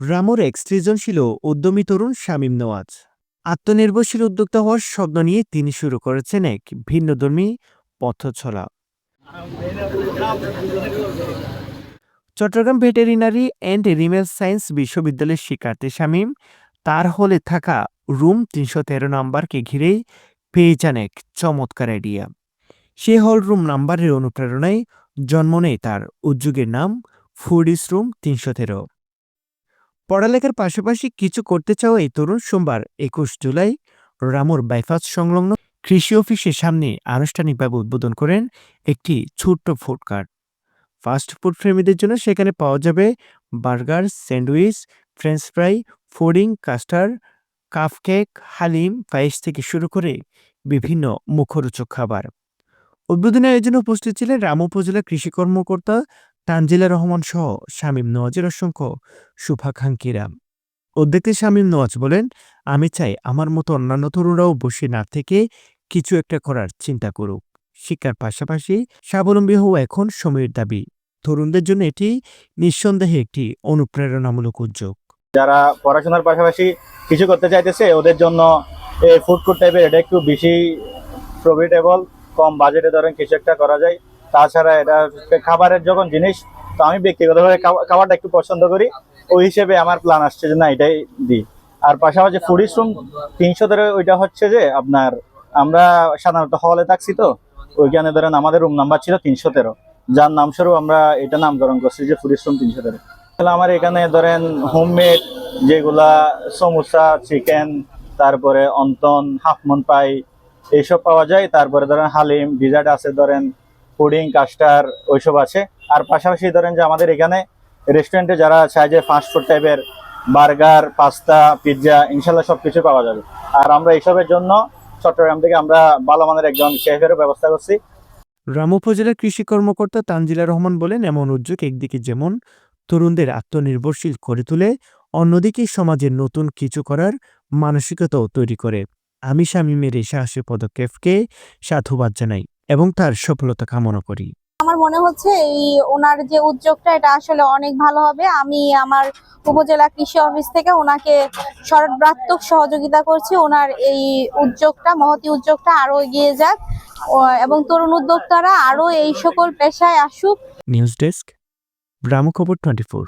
রামুর এক সৃজনশীল উদ্যমী তরুণ শামীম নওয়াজ। আত্মনির্ভরশীল উদ্যোক্তা হওয়ার স্বপ্ন নিয়ে তিনি শুরু করেছেন এক ভিন্নধর্মী পথচলা। Chittagong veterinary and animal science বিশ্ববিদ্যালয়ের শিক্ষার্থী শামীম, তার হলে থাকা রুম তিনশো তেরো নম্বরকে ঘিরেই পেয়ে যান এক চমৎকার আইডিয়া। সে হল রুম নাম্বারের অনুপ্রেরণায় জন্ম নেয় তার উদ্যোগের নাম ফুডিস রুম তিনশো তেরো। পড়ালেখার পাশাপাশি কিছু করতে চাও এই তরুণ সোমবার একুশ জুলাই রামুর বাইপাস সংলগ্ন কৃষি অফিসের সামনে আনুষ্ঠানিকভাবে উদ্বোধন করেন একটি ছোট্ট ফুড কার্ট ফাস্ট ফুড প্রেমীদের জন্য সেখানে পাওয়া যাবে burger, sandwich, french fry pudding custard cup cake haleem, পায়েস থেকে শুরু করে বিভিন্ন মুখরোচক খাবার। উদ্বোধনী আয়োজনে উপস্থিত ছিলেন রাম উপজেলা কৃষি কর্মকর্তা তানজিলা রহমান সহ শামীম নওয়াজের অসংখ্য শুভাকাঙ্ক্ষীরা উদ্যোক্তা শামীম নওয়াজ বলেন, আমি চাই আমার মতো অন্যান্য তরুণরাও বসে না থেকে কিছু একটা করার চিন্তা করুক। শিক্ষার পাশাপাশি স্বাবলম্বী হওয়া এখন সময়ের দাবি। তরুণদের জন্য এটি নিঃসন্দেহে একটি অনুপ্রেরণামূলক উদ্যোগ। যারা পড়াশোনার পাশাপাশি কিছু করতে চাইতেছে, ওদের জন্য এই ফুড কোর্ট টাইপের এটা একটু বেশি প্রফিটেবল কম বাজেটে ধরেন কিছু একটা করা যায়। তাছাড়া এটা খাবারের যখন জিনিস, তো আমি ব্যক্তিগতভাবে খাবা- খাবারটা একটু পছন্দ করি। ওই হিসেবে আমার প্ল্যান আসছে যে না, এটাই দিই। আর পাশাপাশি ফুডিস রুম তিনশো ধরে ওইটা হচ্ছে যে আপনার আমরা সাধারণত হলে থাকছি তো, ওইখানে ধরেন আমাদের রুম নাম্বার ছিল তিনশো তেরো। যার নামস্বরূপ আমরা এটা নামকরণ করছি যে ফুডিস রুম তিনশো তেরো। তাহলে আমার এখানে ধরেন হোমমেড যেগুলা সমোসা চিকেন তারপরে অন্তন হাফমন পাই এইসব পাওয়া যায়। তারপরে ধরেন হালিম ডিজার্ট আছে ধরেন পুডিং কাস্টার ওইসব আছে। আর পাশাপাশি ধরেন যে আমাদের এখানে রেস্টুরেন্টে যারা চায় যে ফাস্ট ফুড টাইপের বার্গার পাস্তা পিৎজা ইনশাল্লাহ সব কিছু পাওয়া যাবে। আর আমরা এইসবের জন্য চট্টগ্রাম থেকে আমরা ভালো মানের একজন শেফেরও ব্যবস্থা করছি। রাম উপজেলার কৃষি কর্মকর্তা তানজিলা রহমান বলেন, এমন উদ্যোগ একদিকে যেমন তরুণদের আত্মনির্ভরশীল করে তুলে, অন্যদিকে সমাজের নতুন কিছু করার মানসিকতাও তৈরি করে। আমি স্বামী মেরে সাহসী পদক্ষেপকে সাধুবাদ জানাই। এবং তার সফলতা কামনা করি। আমার মনে হচ্ছে এই ওনার যে উদ্যোগটা এটা আসলে অনেক ভালো হবে। আমি আমার উপজেলা কৃষি অফিস থেকে ওনাকে সর্বাত্মক সহযোগিতা করছি। ওনার এই উদ্যোগটা মহতি উদ্যোগটা আরও এগিয়ে যাক। এবং তরুণ উদ্যোক্তারা আরও এই সকল পেশায় আসুক। নিউজ ডেস্ক রামু খবর টোয়েন্টি ফোর